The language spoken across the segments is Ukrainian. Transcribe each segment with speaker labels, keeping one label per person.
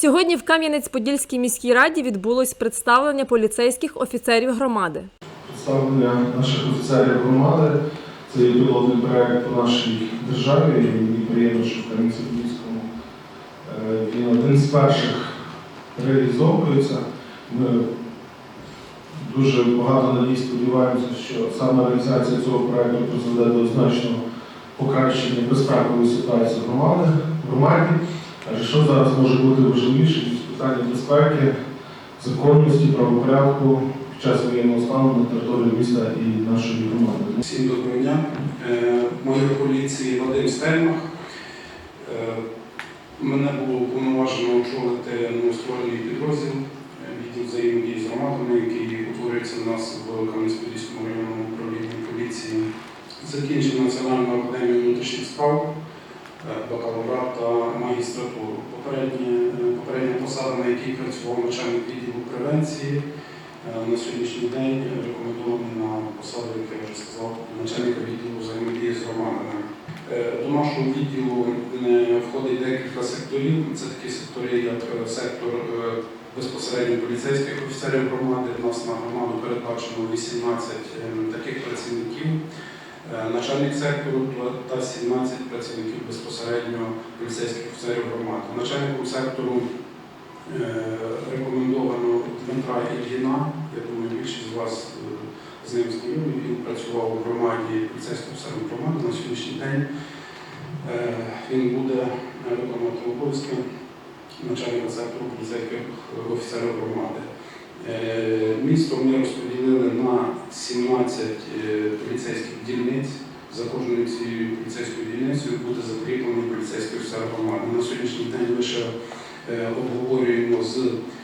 Speaker 1: Сьогодні в Кам'янець-Подільській міській раді відбулось представлення поліцейських офіцерів громади.
Speaker 2: Представлення наших офіцерів громади. Це є пілотний проект по нашій державі. Мені приємно, що в Кам'янці-Подільському е, він один з перших реалізовується. Ми дуже багато надій сподіваємося, що саме реалізація цього проекту призведе до значного покращення безпекової ситуації в громаді. Адже що зараз може бути важливіше, ніж питання безпеки, законності, правопорядку під час воєнного стану на території міста і нашої громади.
Speaker 3: Всім доброго дня. Е, Майор поліції Вадим Стельмах. Е, Мене було уповноважено очолити новостворений підрозділ е, відділ взаємодії з громадами, який утворюється в нас в Кам'янець-Подільському районному управлінні поліції. Закінчив Національну академію внутрішніх справ, посада, на якій працював начальник відділу превенції, Е, на сьогоднішній день рекомендований на посаду, як я вже сказав, начальника відділу взаємодії з громадами. Е, До нашого відділу е, входить декілька секторів. Це такі сектори, як сектор безпосередньо поліцейських офіцерів громади. У нас на громаду передбачено 18 е, таких працівників. Начальник сектору та 17 працівників безпосередньо поліцейських офіцерів громади. Начальником сектору рекомендовано Дмитра Ільїна. Я думаю, більшість з вас е, з ним знайомі. Він працював у громаді поліцейського офіцеру громади на сьогоднішній день. Е, Він буде е, виконувати обов'язки начальника сектору поліцейських офіцерів громади. Е, Місто ми розподілили на 17 е, поліцейських дільниць. За кожною цією поліцейською дільницею буде закріплений поліцейський офіцер громади. На сьогоднішній день лише е, обговорюємо з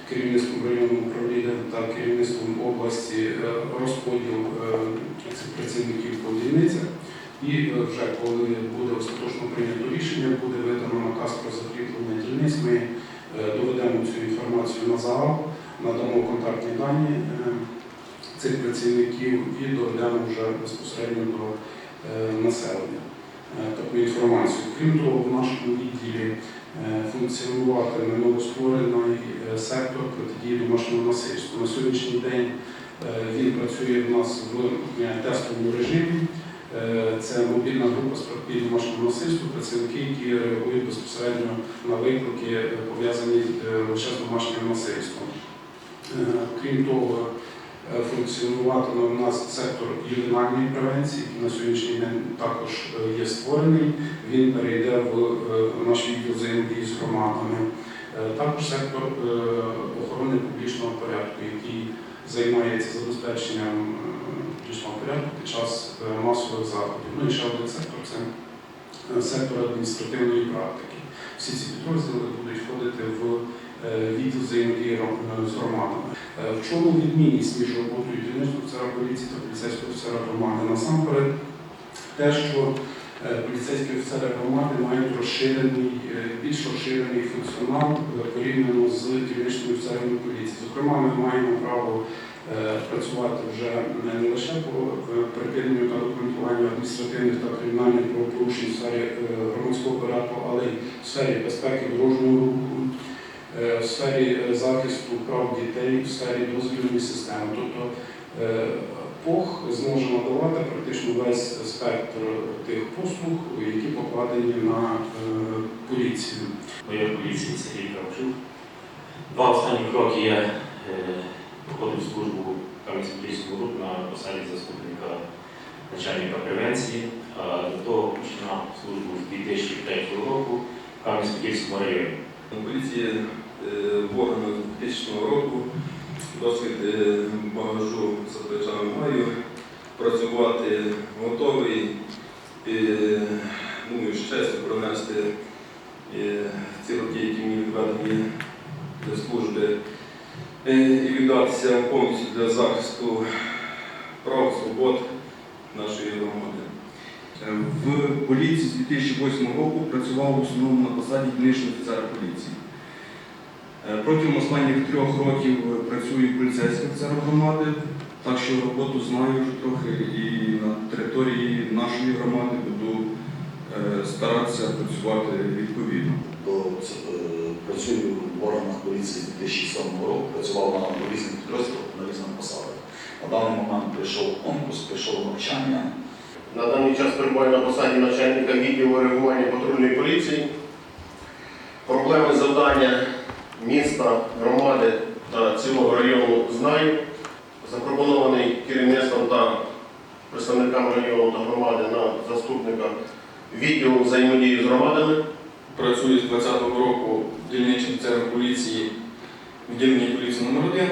Speaker 3: керівництвом районного управління та керівництвом області е, розподіл е, цих працівників по дільницях. І е, вже коли буде остаточно прийнято рішення, буде видано наказ про закріплення дільниць. Ми е, доведемо цю інформацію на загал, надамо контактні дані е, цих працівників і доведемо вже безпосередньо до е, населення е, таку інформацію. Крім того, в нашому відділі е, функціонуватиме новостворений е, сектор протидії домашнього насильства. На сьогоднішній день е, він працює в нас в е, тестовому режимі. Е, Це мобільна група з протидії домашнього насильства, працівники, які реагують безпосередньо на виклики, е, пов'язані е, лише з домашнім насильством. Е, Крім того, е, функціонуватиме у нас сектор ювенальної превенції, який на сьогоднішній день також е, є створений. Він перейде в е, наш відділ взаємодії з громадами. Е, Також сектор е, охорони публічного порядку, який займається забезпеченням е, публічного порядку під час е, масових заходів. Ну і ще один сектор це е, сектор адміністративної практики. Всі ці підрозділи будуть входити в е, відділ взаємодії з громадами. Е, В чому відмінність між роботою дільничного офіцера поліції та поліцейського офіцера громади? Насамперед, те, що е, поліцейські офіцери громади мають розширений, більш розширений функціонал порівняно з дільничними офіцерами поліції. Зокрема, ми маємо право працювати вже не лише по припиненню та документуванню адміністративних та кримінальних правопорушень в сфері громадського порядку, але й в сфері безпеки дорожнього руху, в сфері е, захисту прав дітей, в сфері дозвільної системи. Тобто е, ПОХ зможе надавати практично весь спектр тих послуг, які покладені на е, поліцію.
Speaker 4: Майор поліції Сергій Кравчук. Два останні роки я е, проходив службу в Кам'янському групі на посаді заступника начальника превенції. До того починав службу з 2003 року в Кам'янському районі.
Speaker 5: Поліції е, в органах 2000 року досвід е, багажу за плечами маю. Працювати готовий, е, ну і з честю пронести ці роки, які мені відведені для служби, і віддатися повністю для захисту прав, свобод нашої громади.
Speaker 6: В поліції з 2008 року працював в основному на посаді дільничного офіцера поліції. Е, Протягом останніх трьох років е, працюю поліцейським офіцером громади, так що роботу знаю вже трохи і на території нашої громади буду е, старатися працювати відповідно.
Speaker 7: до, працюю в органах поліції з 2007 року, працював на різних підрозділах на різних посадах. На даний момент прийшов конкурс, прийшов навчання.
Speaker 8: На даний час перебуваю на посаді начальника відділу реагування патрульної поліції. Проблеми завдання міста, громади та цілого району знаю. Запропонований керівництвом та представниками району та громади на заступника відділу взаємодії з громадами.
Speaker 9: Працюю з 20-го року дільничним офіцером поліції відділення поліції номер 1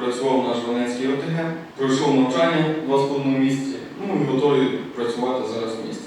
Speaker 9: Працював на Жванецькій ОТГ. Пройшов навчання в 2,5 місяці. Ну і готовий працювати зараз в місті.